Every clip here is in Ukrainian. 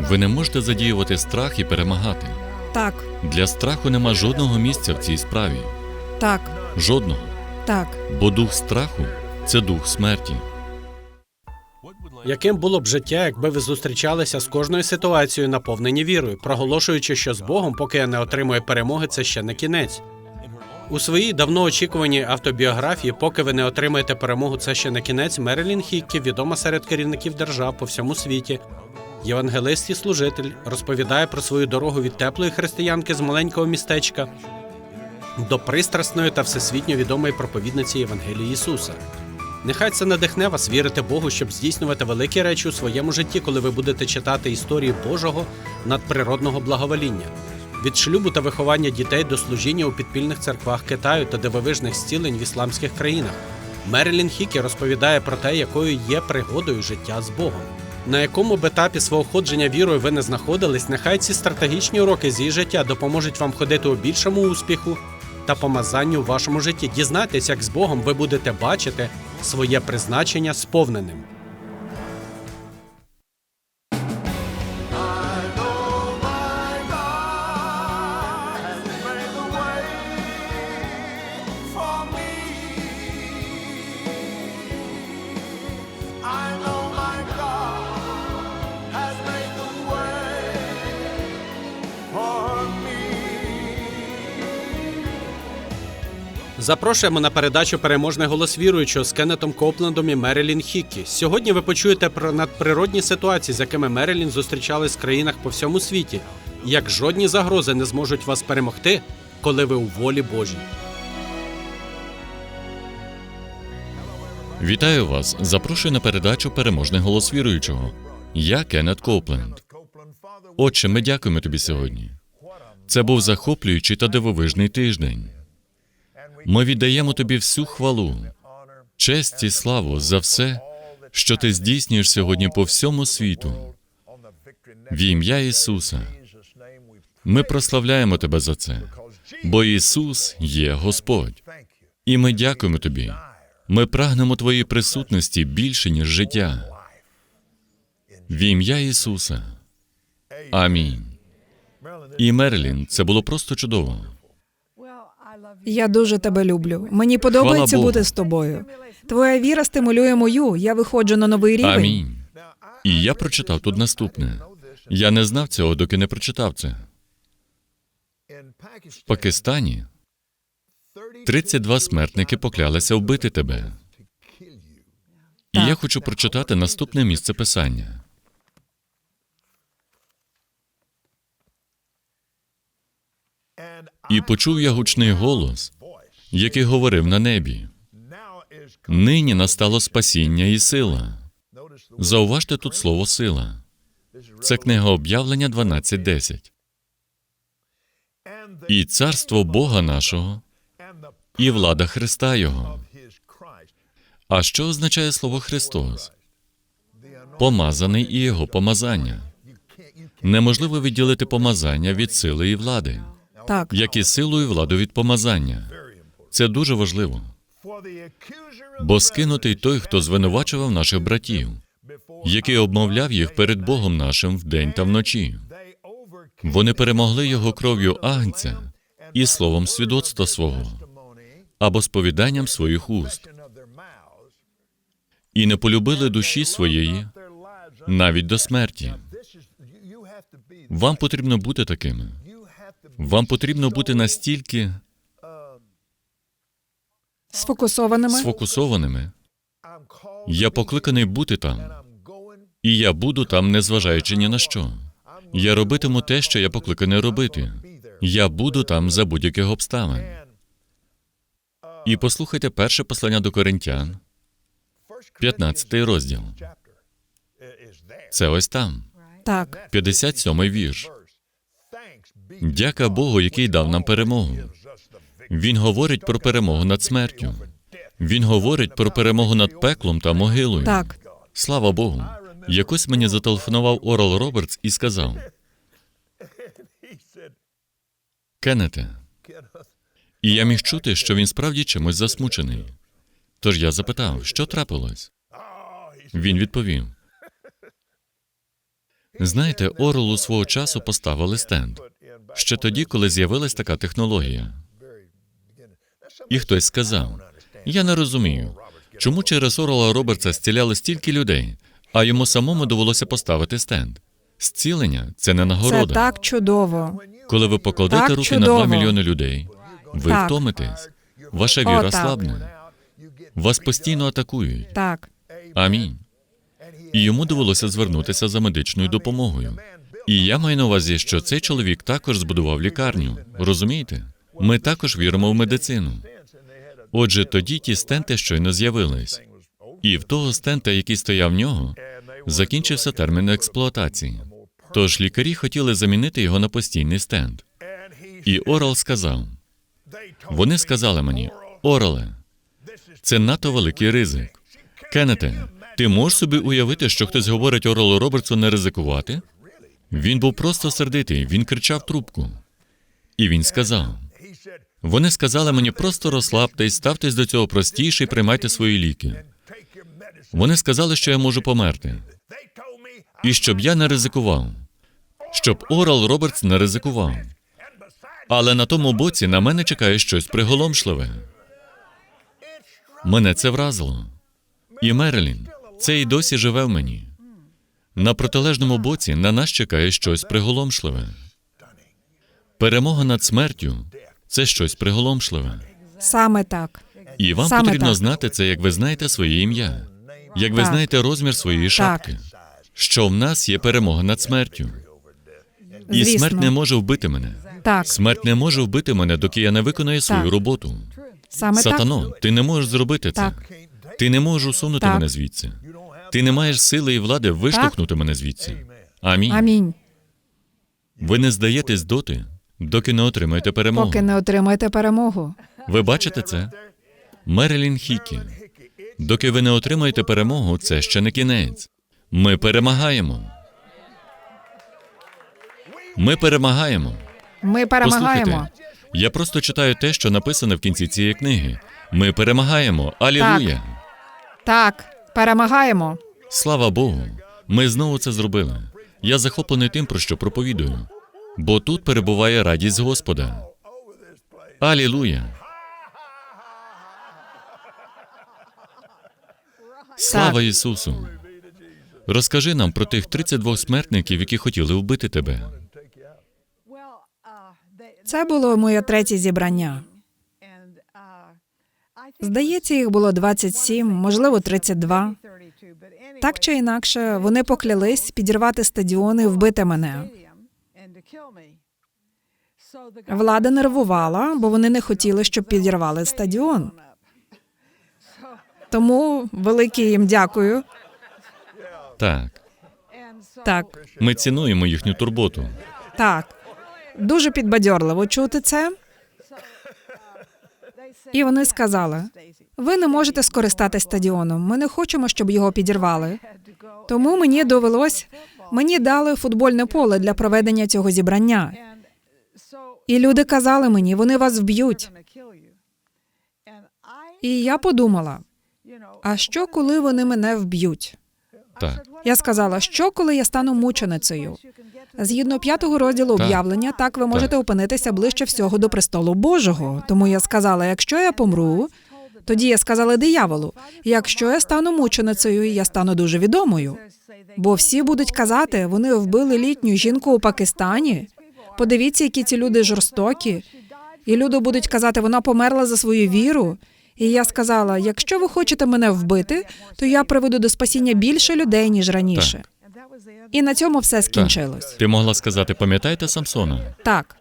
Ви не можете задіювати страх і перемагати. Так, Для страху нема жодного місця в цій справі. так, Жодного. так. Бо дух страху це дух смерті. Яким було б життя, якби ви зустрічалися з кожною ситуацією, наповнені вірою, проголошуючи, що з Богом, поки я не отримую перемоги, це ще не кінець. У своїй давно очікуваній автобіографії, поки ви не отримаєте перемогу, це ще не кінець. Мерилін Хіккі, відома серед керівників держав по всьому світі. Євангелист і служитель розповідає про свою дорогу від теплої християнки з маленького містечка до пристрасної та всесвітньо відомої проповідниці Євангелії Ісуса. Нехай це надихне вас вірити Богу, щоб здійснювати великі речі у своєму житті, коли ви будете читати історії Божого надприродного благовоління. Від шлюбу та виховання дітей до служіння у підпільних церквах Китаю та дивовижних зцілень в ісламських країнах. Мерилін Хікі розповідає про те, якою є пригодою життя з Богом. На якому б етапі свого ходження вірою ви не знаходились, нехай ці стратегічні уроки з її життя допоможуть вам ходити у більшому успіху та помазанню в вашому житті. Дізнайтесь, як з Богом ви будете бачити своє призначення сповненим. Запрошуємо на передачу Переможний голос віруючого з Кеннетом Коплендом і Мерилін Хіккі. Сьогодні ви почуєте про надприродні ситуації, з якими Мерилін зустрічались в країнах по всьому світі, як жодні загрози не зможуть вас перемогти, коли ви у волі Божій. Вітаю вас! Запрошую на передачу Переможний голос віруючого. Я Кеннет Копленд. Отче, ми дякуємо тобі сьогодні. Це був захоплюючий та дивовижний тиждень. Ми віддаємо тобі всю хвалу, честь і славу за все, що ти здійснюєш сьогодні по всьому світу. В ім'я Ісуса. Ми прославляємо тебе за це, бо Ісус є Господь. І ми дякуємо тобі. Ми прагнемо твоєї присутності більше, ніж життя. В ім'я Ісуса. Амінь. І Мерлін, це було просто чудово. Я дуже тебе люблю. Мені подобається бути з тобою. Твоя віра стимулює мою. Я виходжу на новий рівень. Амінь. І я прочитав тут наступне. Я не знав цього, доки не прочитав це. В Пакистані 32 смертники поклялися вбити тебе. І я хочу прочитати наступне місце писання. І почув я гучний голос, який говорив на небі. Нині настало спасіння і сила. Зауважте тут слово сила. Це книга об'явлення 12.10. І царство Бога нашого, і влада Христа Його. А що означає слово Христос? Помазаний і Його помазання. Неможливо відділити помазання від сили і влади, Так, як і силу і владу від помазання. Це дуже важливо. Бо скинутий той, хто звинувачував наших братів, який обмовляв їх перед Богом нашим вдень та вночі. Вони перемогли його кров'ю агнця і словом свідоцтва свого або сповіданням своїх уст, і не полюбили душі своєї навіть до смерті. Вам потрібно бути такими. Вам потрібно бути настільки сфокусованими. сфокусованими. Я покликаний бути там, і я буду там, незважаючи ні на що. Я робитиму те, що я покликаний робити. Я буду там за будь-яких обставин. І послухайте перше послання до коринтян, 15 розділ. Це ось там, Так, 57 вірш. Дяка Богу, який дав нам перемогу. Він говорить про перемогу над смертю. Він говорить про перемогу над пеклом та могилою. так. Слава Богу. Якось мені зателефонував Орал Робертс і сказав: Кеннете. І я міг чути, що він справді чимось засмучений. Тож я запитав, що трапилось. Він відповів: Знаєте, Орелу свого часу поставили стенд. Ще тоді, коли з'явилась така технологія. І хтось сказав: Я не розумію, чому через Орела Робертса зціляли стільки людей, а йому самому довелося поставити стенд. Зцілення це не Це нагорода. так чудово. Коли ви покладете Так руки на 2 мільйони людей, ви Так. втомитесь. Ваша віра О, слабне. Вас постійно атакують. Так, Амінь. І йому довелося звернутися за медичною допомогою. І я маю на увазі, що цей чоловік також збудував лікарню. Розумієте? Ми також віримо в медицину. Отже, тоді ті стенти щойно з'явились. І в того стента, який стояв в нього, закінчився термін експлуатації. Тож лікарі хотіли замінити його на постійний стенд. І Орал сказав: вони сказали мені, Орале, це надто великий ризик. Кеннете, ти можеш собі уявити, що хтось говорить Оралу Робертсу не ризикувати? Він був просто сердитий, він кричав трубку. І він сказав: вони сказали мені просто розслабтесь, ставтесь до цього простіше і приймайте свої ліки. Вони сказали, що я можу померти, і щоб я не ризикував, щоб Орал Робертс не ризикував. Але на тому боці на мене чекає щось приголомшливе. Мене це вразило. І Мерлін, це і досі живе в мені. На протилежному боці на нас чекає щось приголомшливе. Перемога над смертю це щось приголомшливе. саме так. І вам Саме потрібно так. знати це, як ви знаєте своє ім'я, як ви Так. знаєте розмір своєї шапки, що в нас є перемога над смертю. І Звісно. смерть не може вбити мене. Так, Смерть не може вбити мене, доки я не виконаю свою Так. роботу. саме так. Сатано, ти не можеш зробити це. Так. Ти не можеш усунути Так. мене звідси. Ти не маєш сили і влади виштовхнути мене звідси. Амінь. Амінь. Ви не здаєтесь доти, доки не отримаєте перемогу. Поки не отримаєте перемогу. Ви бачите це? Мерилін Хікі. Доки ви не отримаєте перемогу, це ще не кінець. Ми перемагаємо. Ми перемагаємо. Ми перемагаємо. Послухайте, я просто читаю те, що написано в кінці цієї книги. Ми перемагаємо. Алілуя! Так, перемагаємо. Слава Богу, ми знову це зробили. Я захоплений тим, про що проповідую. Бо тут перебуває радість Господа. Алілуя! Слава Ісусу! Розкажи нам про тих 32 смертників, які хотіли вбити тебе. Це було моє третє зібрання. Здається, їх було 27, можливо, 32. Так чи інакше, вони поклялись підірвати стадіон і вбити мене. Влада нервувала, бо вони не хотіли, щоб підірвали стадіон. Тому велике їм дякую. Так, Так, ми цінуємо їхню турботу. так. Дуже підбадьорливо чути це. І вони сказали: ви не можете скористатись стадіоном. Ми не хочемо, щоб його підірвали. Тому мені довелось, мені дали футбольне поле для проведення цього зібрання. І люди казали мені, вони вас вб'ють. І я подумала: а що, коли вони мене вб'ють? Так, Я сказала, що коли я стану мученицею? Згідно п'ятого розділу об'явлення, так ви можете опинитися ближче всього до престолу Божого. Тому я сказала: якщо я помру, тоді я сказала дияволу: якщо я стану мученицею, я стану дуже відомою. Бо всі будуть казати, вони вбили літню жінку у Пакистані. Подивіться, які ці люди жорстокі. І люди будуть казати, вона померла за свою віру. І я сказала: якщо ви хочете мене вбити, то я приведу до спасіння більше людей, ніж раніше. Так. І на цьому все так. скінчилось. Ти могла сказати, пам'ятаєте Самсона? Так.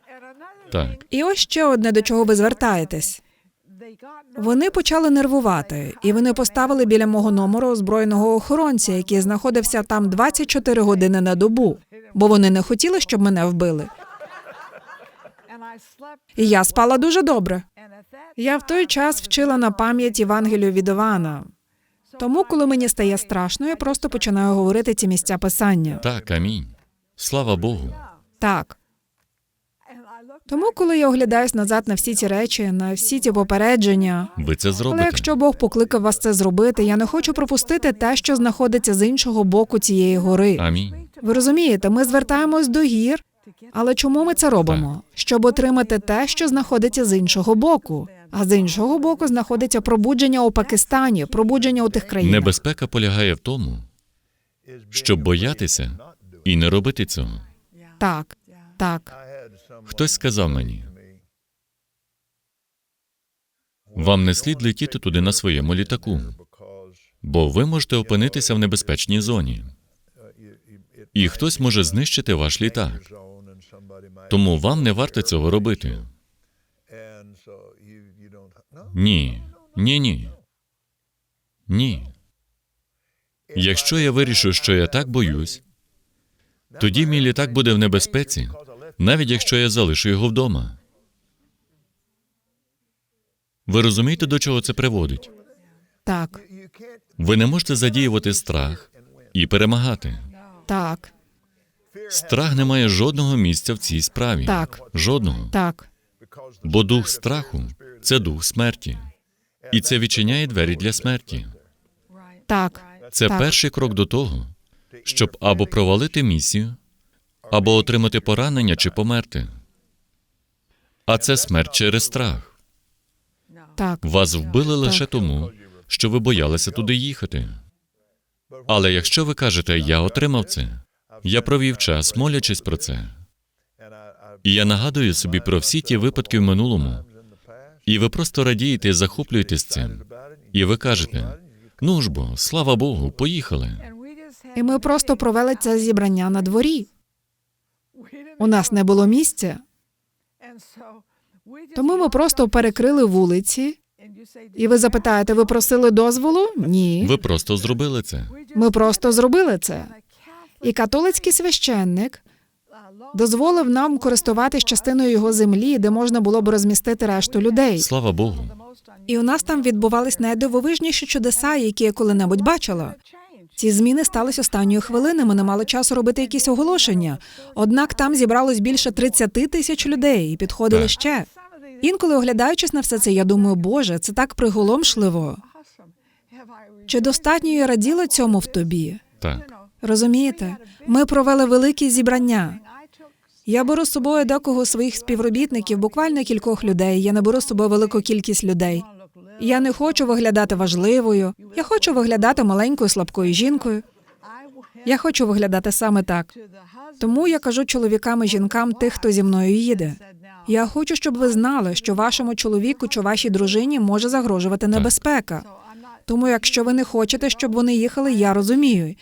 Так. І ось ще одне, до чого ви звертаєтесь. Вони почали нервувати, і вони поставили біля мого номеру озброєного охоронця, який знаходився там 24 години на добу, бо вони не хотіли, щоб мене вбили. І я спала дуже добре. Я в той час вчила на пам'ять Євангелію від Івана. Тому, коли мені стає страшно, я просто починаю говорити ці місця писання. Так, амінь. Слава Богу. Так. Тому, коли я оглядаюсь назад на всі ці речі, на всі ці попередження, Ви це але якщо Бог покликав вас це зробити, я не хочу пропустити те, що знаходиться з іншого боку цієї гори. Амінь. Ви розумієте, ми звертаємось до гір, але чому ми це робимо? Щоб отримати те, що знаходиться з іншого боку. А з іншого боку знаходиться пробудження у Пакистані, пробудження у тих країнах. Небезпека полягає в тому, щоб боятися і не робити цього. Так, так, Хтось сказав мені, вам не слід летіти туди на своєму літаку, бо ви можете опинитися в небезпечній зоні. І хтось може знищити ваш літак. Тому вам не варто цього робити. Ні, ні, ні. Ні. Якщо я вирішу, що я так боюсь, тоді мій літак буде в небезпеці, навіть якщо я залишу його вдома. Ви розумієте, до чого це приводить? так, Ви не можете задіювати страх і перемагати. так, Страх не має жодного місця в цій справі. Так. Жодного. так, Бо дух страху це дух смерті. І це відчиняє двері для смерті. так, Це Так. перший крок до того, щоб або провалити місію, або отримати поранення чи померти. А це смерть через страх. так, Вас вбили лише тому, що ви боялися туди їхати. Але якщо ви кажете, я отримав це, я провів час, молячись про це. І я нагадую собі про всі ті випадки в минулому, і ви просто радієте захоплюєтесь цим. І ви кажете: ну ж бо, слава Богу, поїхали. І ми просто провели це зібрання на дворі. У нас не було місця, тому ми просто перекрили вулиці. І ви запитаєте, ви просили дозволу? Ні. Ви просто зробили це. Ми просто зробили це. І католицький священник дозволив нам користуватись частиною його землі, де можна було б розмістити решту людей. Слава Богу. І у нас там відбувались найдивовижніші чудеса, які я коли-небудь бачила. Ці зміни стались останньої хвилини. Ми не мали часу робити якісь оголошення. Однак там зібралось більше 30 тисяч людей і підходили Так. ще. Інколи, оглядаючись на все це, я думаю, Боже, це так приголомшливо. Чи достатньо я раділа цьому в тобі? Так. Розумієте? Ми провели великі зібрання. Я беру з собою декого своїх співробітників, буквально кількох людей. Я не беру з собою велику кількість людей. Я не хочу виглядати важливою. Я хочу виглядати маленькою слабкою жінкою. Я хочу виглядати саме так. Тому я кажу чоловікам і жінкам тих, хто зі мною їде. Я хочу, щоб ви знали, що вашому чоловіку чи вашій дружині може загрожувати небезпека. Тому, якщо ви не хочете, щоб вони їхали, я розумію.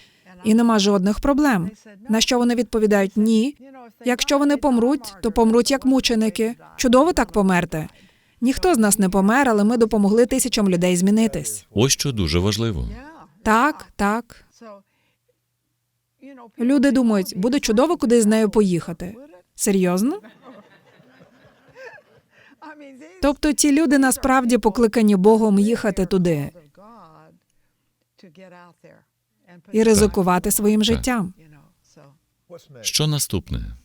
І нема жодних проблем. На що вони відповідають ні. Якщо вони помруть, то помруть як мученики. Чудово так померти. Ніхто з нас не помер, але ми допомогли тисячам людей змінитись. Ось що дуже важливо. Так, так. Люди думають, буде чудово кудись з нею поїхати. Серйозно? Тобто ті люди насправді покликані Богом їхати туди і ризикувати своїм життям. Що наступне?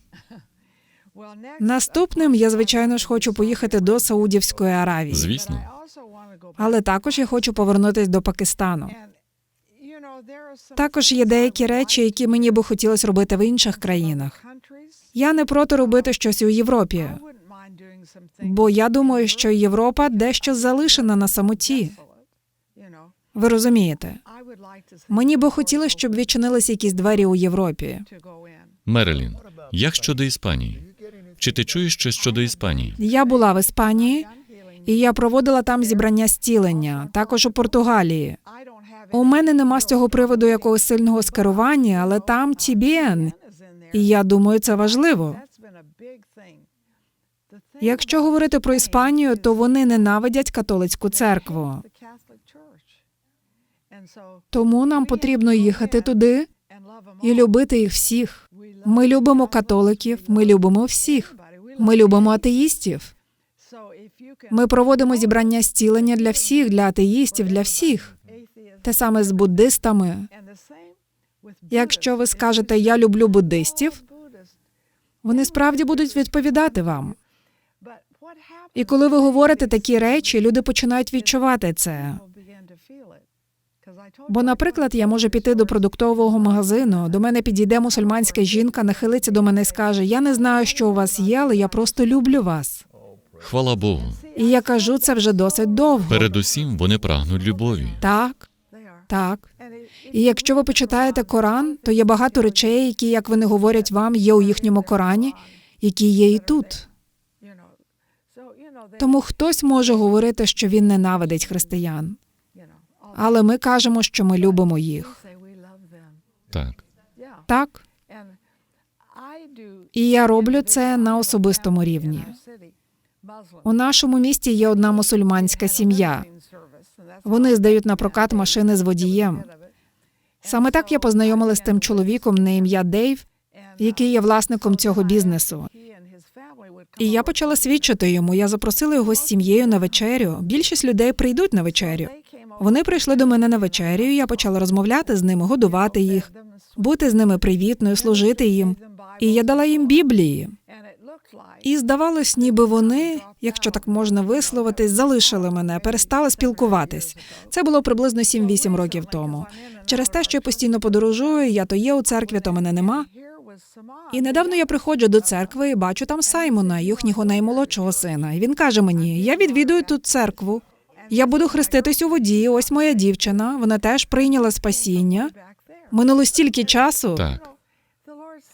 Наступним я, звичайно ж, хочу поїхати до Саудівської Аравії, Звісно. але також я хочу повернутись до Пакистану. Також є деякі речі, які мені би хотілося робити в інших країнах. Я не проти робити щось у Європі, бо я думаю, що Європа дещо залишена на самоті. Ви розумієте? Мені би хотілося, щоб відчинилися якісь двері у Європі. Мерелін, як щодо Іспанії? Чи ти чуєш щось щодо Іспанії? Я була в Іспанії, і я проводила там зібрання зцілення, також у Португалії. У мене нема з цього приводу якогось сильного скерування, але там тібіен. І я думаю, це важливо. Якщо говорити про Іспанію, то вони ненавидять католицьку церкву. Тому нам потрібно їхати туди і любити їх всіх. Ми любимо католиків, ми любимо всіх. Ми любимо атеїстів. Ми проводимо зібрання зцілення для всіх, для атеїстів, для всіх. Те саме з буддистами. Якщо ви скажете я люблю буддистів, вони справді будуть відповідати вам. І коли ви говорите такі речі, люди починають відчувати це. Бо, наприклад, я можу піти до продуктового магазину, до мене підійде мусульманська жінка, нахилиться до мене і скаже: Я не знаю, що у вас є, але я просто люблю вас. Хвала Богу. І я кажу це вже досить довго. Передусім вони прагнуть любові. Так, так. І якщо ви почитаєте Коран, то є багато речей, які, як вони говорять вам, є у їхньому Корані, які є і тут. Тому хтось може говорити, що він ненавидить християн, але ми кажемо, що ми любимо їх. Так. Так, і я роблю це на особистому рівні. У нашому місті є одна мусульманська сім'я. Вони здають на прокат машини з водієм. Саме так я познайомилася з тим чоловіком на ім'я Дейв, який є власником цього бізнесу. І я почала свідчити йому. Я запросила його з сім'єю на вечерю. Більшість людей прийдуть на вечерю. Вони прийшли до мене на вечерю. і Я почала розмовляти з ними, годувати їх, бути з ними привітною, служити їм. І я дала їм біблії. І здавалось, ніби вони, якщо так можна висловитись, залишили мене, перестали спілкуватись. Це було приблизно 7-8 років тому. Через те, що я постійно подорожую, я то є у церкві, то мене нема. І недавно я приходжу до церкви і бачу там Саймона, їхнього наймолодшого сина. І він каже мені: я відвідую тут церкву. Я буду хреститись у воді. Ось моя дівчина. Вона теж прийняла спасіння. Минуло стільки часу. Так.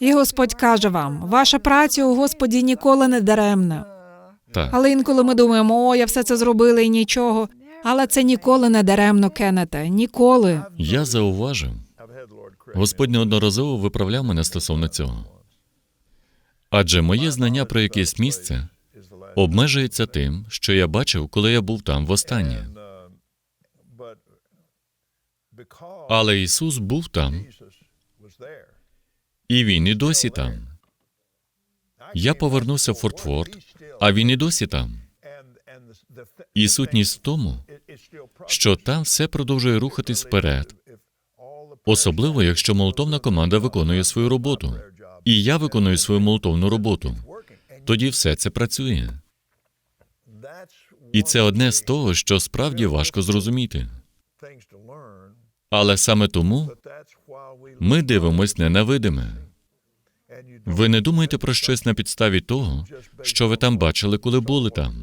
І Господь каже вам: ваша праця у Господі ніколи не даремна. Так. Але інколи ми думаємо, о, я все це зробила і нічого. Але це ніколи не даремно, Кеннете. Ніколи. Я зауважив. Господь неодноразово виправляв мене стосовно цього. Адже моє знання про якесь місце обмежується тим, що я бачив, коли я був там востаннє. Але Ісус був там, і Він і досі там. Я повернувся в Фортфорд, а він і досі там. І сутність в тому, що там все продовжує рухатись вперед, особливо якщо молотовна команда виконує свою роботу, і я виконую свою молотовну роботу. Тоді все це працює. І це одне з того, що справді важко зрозуміти. Але саме тому ми дивимось не на видиме. Ви не думаєте про щось на підставі того, що ви там бачили, коли були там.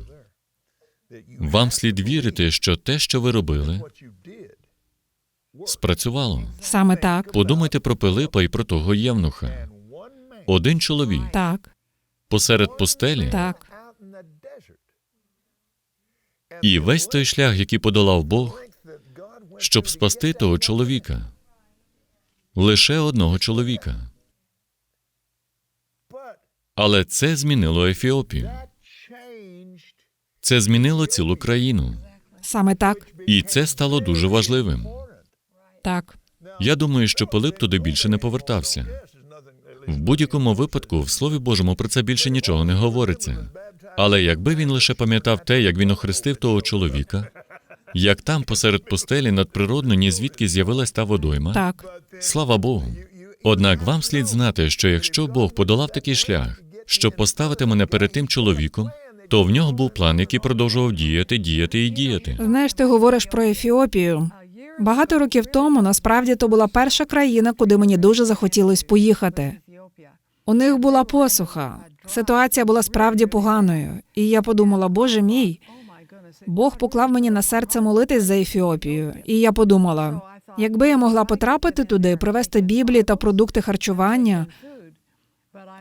Вам слід вірити, що те, що ви робили, спрацювало. Саме так. Подумайте про Пилипа і про того євнуха. Один чоловік Так, посеред пустелі, так. І весь той шлях, який подолав Бог, щоб спасти того чоловіка. Лише одного чоловіка. Але це змінило Ефіопію. Це змінило цілу країну. Саме так. І це стало дуже важливим. Так. Я думаю, що Пилип туди більше не повертався. В будь-якому випадку, в Слові Божому про це більше нічого не говориться. Але якби він лише пам'ятав те, як він охрестив того чоловіка, як там посеред пустелі надприродно ні звідки з'явилась та водойма, Так. слава Богу. Однак вам слід знати, що якщо Бог подолав такий шлях, щоб поставити мене перед тим чоловіком, то в нього був план, який продовжував діяти, діяти і діяти. Знаєш, ти говориш про Ефіопію. Багато років тому насправді то була перша країна, куди мені дуже захотілося поїхати. У них була посуха. Ситуація була справді поганою. І я подумала, Боже мій, Бог поклав мені на серце молитись за Ефіопію. І я подумала, якби я могла потрапити туди, привезти Біблії та продукти харчування,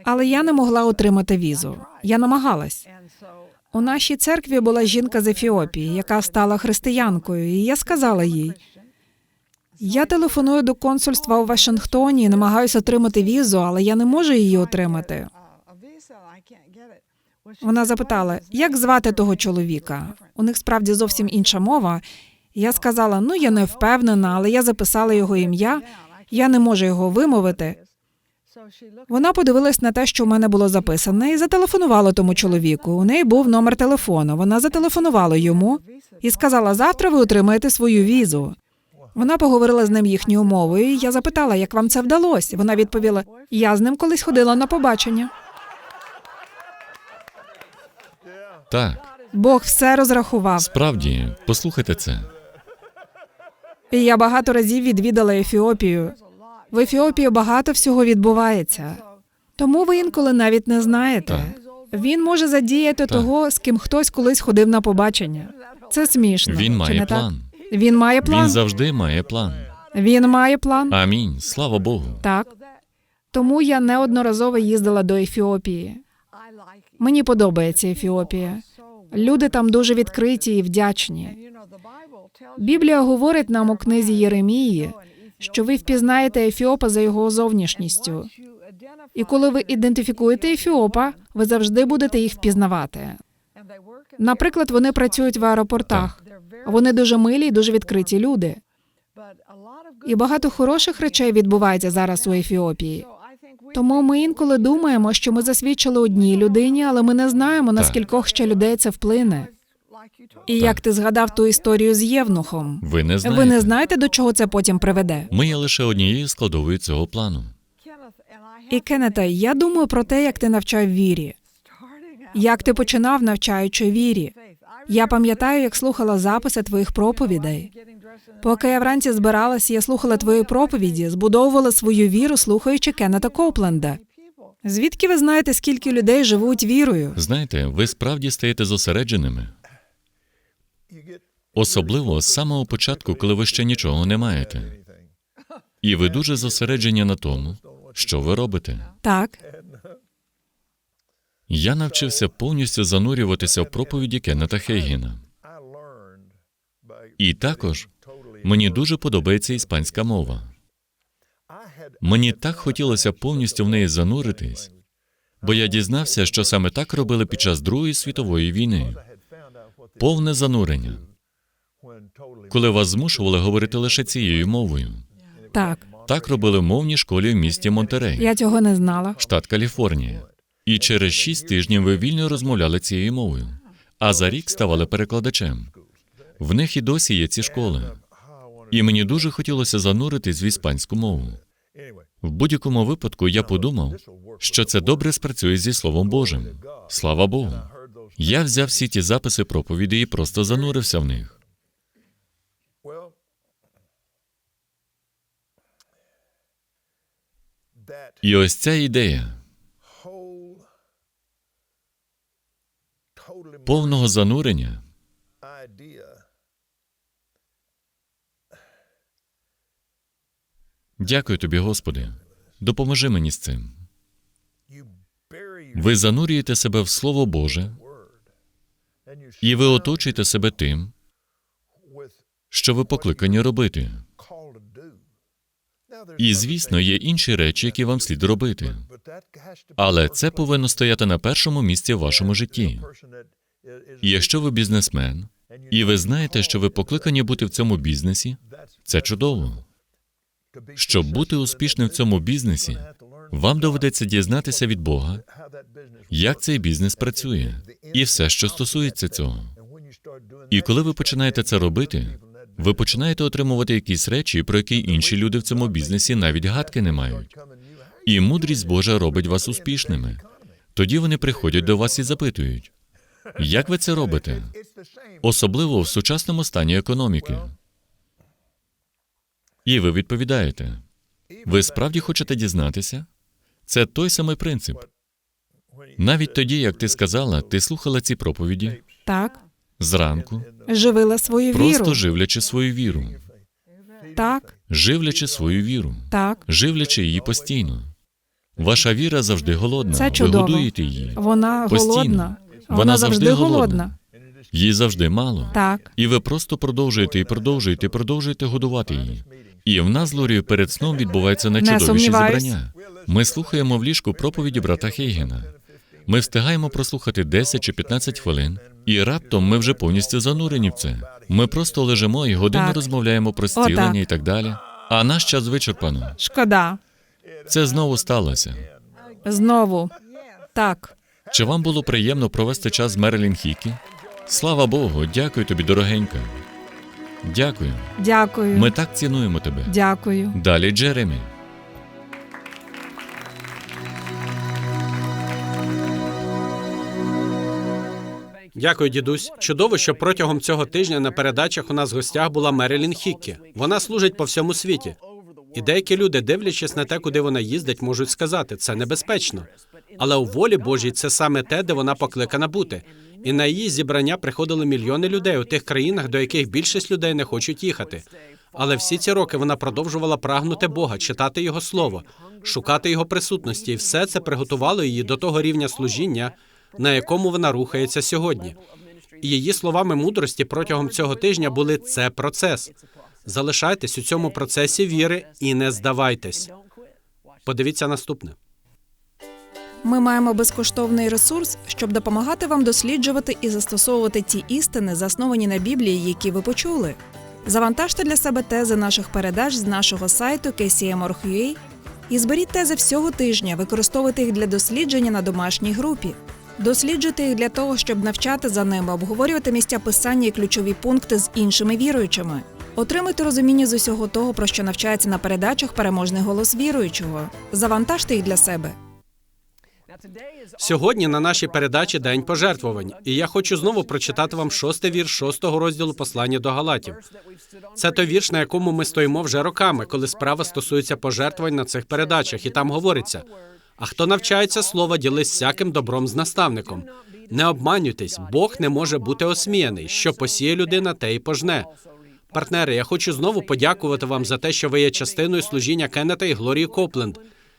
але я не могла отримати візу. Я намагалась. У нашій церкві була жінка з Ефіопії, яка стала християнкою, і я сказала їй: я телефоную до консульства у Вашингтоні намагаюся отримати візу, але я не можу її отримати. Вона запитала, як звати того чоловіка. У них справді зовсім інша мова. Я сказала: ну я не впевнена, але я записала його ім'я. Я не можу його вимовити. Вона подивилась на те, що в мене було записане, і зателефонувала тому чоловіку. У неї був номер телефону. Вона зателефонувала йому і сказала: завтра ви отримаєте свою візу. Вона поговорила з ним їхньою мовою. і Я запитала, як вам це вдалося. Вона відповіла: Я з ним колись ходила на побачення. Так, Бог все розрахував. справді, послухайте це. І я багато разів відвідала Ефіопію. В Ефіопії багато всього відбувається. Тому ви інколи навіть не знаєте. Він може задіяти того, з ким хтось колись ходив на побачення. Це смішно. Він чи має не план. Так? Він має план. Він завжди має план. Він має план. Амінь. Слава Богу. Так. Тому я неодноразово їздила до Ефіопії. Мені подобається Ефіопія. Люди там дуже відкриті і вдячні. Біблія говорить нам у книзі Єремії, що ви впізнаєте Ефіопа за його зовнішністю. І коли ви ідентифікуєте Ефіопа, ви завжди будете їх впізнавати. Наприклад, вони працюють в аеропортах. Вони дуже милі і дуже відкриті люди. І багато хороших речей відбувається зараз у Ефіопії. Тому ми інколи думаємо, що ми засвідчили одній людині, але ми не знаємо, на скількох ще людей це вплине. І як ти згадав ту історію з Євнухом, Ви не знаєте. ви не знаєте, до чого це потім приведе. Ми є лише однією складовою цього плану. І Кеннета, я думаю про те, як ти навчав вірі, як ти починав навчаючи вірі. Я пам'ятаю, як слухала записи твоїх проповідей. Поки я вранці збиралась, я слухала твої проповіді, збудовувала свою віру, слухаючи Кеннета Копленда. Звідки ви знаєте, скільки людей живуть вірою? Знаєте, ви справді стаєте зосередженими. Особливо з самого початку, коли ви ще нічого не маєте. І ви дуже зосереджені на тому, що ви робите. Так, Я навчився повністю занурюватися в проповіді Кеннета Хейгіна. І також мені дуже подобається іспанська мова. Мені так хотілося повністю в неї зануритись, бо я дізнався, що саме так робили під час Другої світової війни. Повне занурення, коли вас змушували говорити лише цією мовою. так. Так робили в мовній школі в місті Монтерей, Я цього не знала. штат Каліфорнія. І через шість тижнів ви вільно розмовляли цією мовою, а за рік ставали перекладачем. В них і досі є ці школи. І мені дуже хотілося зануритись в іспанську мову. В будь-якому випадку я подумав, що це добре спрацює зі Словом Божим. Слава Богу. Я взяв всі ті записи проповіді і просто занурився в них. І ось ця ідея повного занурення Дякую тобі, Господи. Допоможи мені з цим. Ви занурюєте себе в Слово Боже, і ви оточуєте себе тим, що ви покликані робити. І, звісно, є інші речі, які вам слід робити. Але це повинно стояти на першому місці в вашому житті. Якщо ви бізнесмен, і ви знаєте, що ви покликані бути в цьому бізнесі, це чудово. Щоб бути успішним в цьому бізнесі, вам доведеться дізнатися від Бога, як цей бізнес працює, і все, що стосується цього. І коли ви починаєте це робити, ви починаєте отримувати якісь речі, про які інші люди в цьому бізнесі навіть гадки не мають. І мудрість Божа робить вас успішними. Тоді вони приходять до вас і запитують, як ви це робите? Особливо в сучасному стані економіки. І ви відповідаєте: ви справді хочете дізнатися? Це той самий принцип. Навіть тоді, як ти сказала, ти слухала ці проповіді Так, зранку, живила свою просто віру. живлячи свою віру, Так, живлячи свою віру, так. живлячи її постійно. Ваша віра завжди голодна. Це Ви годуєте її. Вона Постійно. голодна. Вона, Вона завжди завжди голодна. Її завжди мало. Так, І ви просто продовжуєте і продовжуєте, і продовжуєте годувати її. І в нас з Лорією перед сном відбуваються найчудовіші зібрання. Ми слухаємо в ліжку проповіді брата Хейгена. Ми встигаємо прослухати 10 чи 15 хвилин, і раптом ми вже повністю занурені в це. Ми просто лежимо і годину Так. розмовляємо про зцілення і так далі. А наш час вичерпано. шкода. Це знову сталося. Знову. Так. Чи вам було приємно провести час з Мерлін Хікі? Слава Богу, дякую тобі, дорогенька. Дякую. Дякую. Ми так цінуємо тебе. Дякую. Далі Джеремі. Дякую, дідусь. Чудово, що протягом цього тижня на передачах у нас в гостях була Мерілін Хіккі. Вона служить по всьому світі. І деякі люди, дивлячись на те, куди вона їздить, можуть сказати, це небезпечно. Але у волі Божій це саме те, де вона покликана бути. І на її зібрання приходили мільйони людей у тих країнах, до яких більшість людей не хочуть їхати. Але всі ці роки вона продовжувала прагнути Бога, читати Його слово, шукати Його присутності, і все це приготувало її до того рівня служіння, на якому вона рухається сьогодні. І її словами мудрості протягом цього тижня були це процес. Залишайтесь у цьому процесі віри і не здавайтесь. Подивіться наступне. Ми маємо безкоштовний ресурс, щоб допомагати вам досліджувати і застосовувати ті істини, засновані на Біблії, які ви почули. Завантажте для себе тези наших передач з нашого сайту kcm.org.ua і зберіть тези всього тижня, використовуйте їх для дослідження на домашній групі. Досліджуйте їх для того, щоб навчати за ними, обговорювати місця писання і ключові пункти з іншими віруючими. Отримуйте розуміння з усього того, про що навчається на передачах переможний голос віруючого. Завантажте їх для себе. Сьогодні на нашій передачі День пожертвувань, і я хочу знову прочитати вам шостий вірш шостого розділу послання до Галатів. Це той вірш, на якому ми стоїмо вже роками, коли справа стосується пожертвувань на цих передачах, і там говориться: а хто навчається слова, ділись всяким добром з наставником. Не обманюйтесь, Бог не може бути осміяний. Що посіє людина, те й пожне. Партнери, я хочу знову подякувати вам за те, що ви є частиною служіння Кеннета і Глорії Копленд,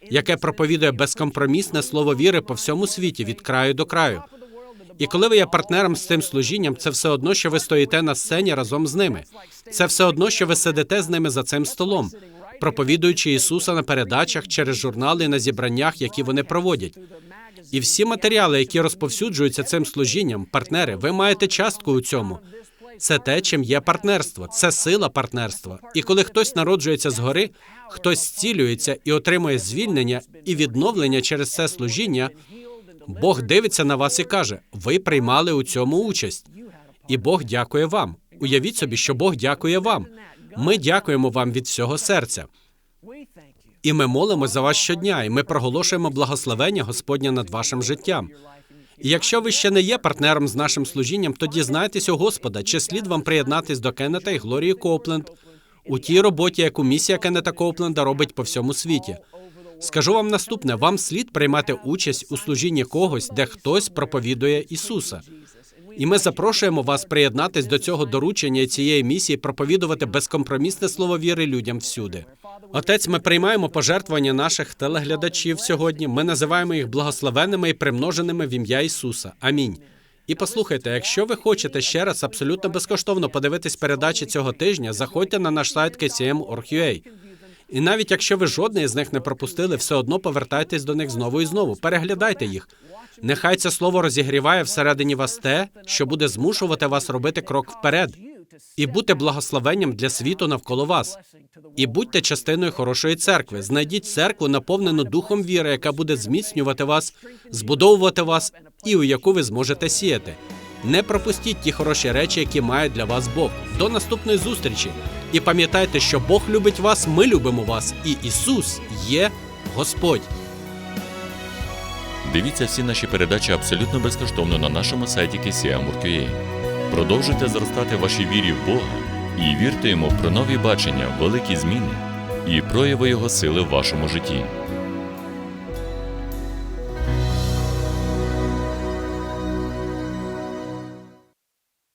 яке проповідує безкомпромісне слово віри по всьому світі від краю до краю. І коли ви є партнером з цим служінням, це все одно, що ви стоїте на сцені разом з ними. Це все одно, що ви сидите з ними за цим столом, проповідуючи Ісуса на передачах через журнали на зібраннях, які вони проводять. І всі матеріали, які розповсюджуються цим служінням, партнери, ви маєте частку у цьому. Це те, чим є партнерство, це сила партнерства. І коли хтось народжується згори, хтось зцілюється і отримує звільнення і відновлення через це служіння, Бог дивиться на вас і каже: ви приймали у цьому участь. І Бог дякує вам. Уявіть собі, що Бог дякує вам. Ми дякуємо вам від всього серця. І ми молимо за вас щодня, і ми проголошуємо благословення Господня над вашим життям. І якщо ви ще не є партнером з нашим служінням, то дізнайтесь у Господа, чи слід вам приєднатись до Кеннета і Глорії Копленд у тій роботі, яку місія Кеннета Копленда робить по всьому світі. Скажу вам наступне: вам слід приймати участь у служінні когось, де хтось проповідує Ісуса. І ми запрошуємо вас приєднатись до цього доручення і цієї місії проповідувати безкомпромісне слово віри людям всюди. Отець, ми приймаємо пожертвування наших телеглядачів сьогодні. Ми називаємо їх благословенними і примноженими в ім'я Ісуса. Амінь. І послухайте, якщо ви хочете ще раз абсолютно безкоштовно подивитись передачі цього тижня, заходьте на наш сайт kcm.org.ua. І навіть якщо ви жодної з них не пропустили, все одно повертайтесь до них знову і знову. Переглядайте їх. Нехай це слово розігріває всередині вас те, що буде змушувати вас робити крок вперед і бути благословенням для світу навколо вас. І будьте частиною хорошої церкви. Знайдіть церкву, наповнену духом віри, яка буде зміцнювати вас, збудовувати вас і у яку ви зможете сіяти. Не пропустіть ті хороші речі, які має для вас Бог. До наступної зустрічі. І пам'ятайте, що Бог любить вас, ми любимо вас, і Ісус є Господь. Дивіться всі наші передачі абсолютно безкоштовно на нашому сайті KCM.org.ua. Продовжуйте зростати вашій вірі в Бога і вірте йому про нові бачення, великі зміни і прояви Його сили в вашому житті.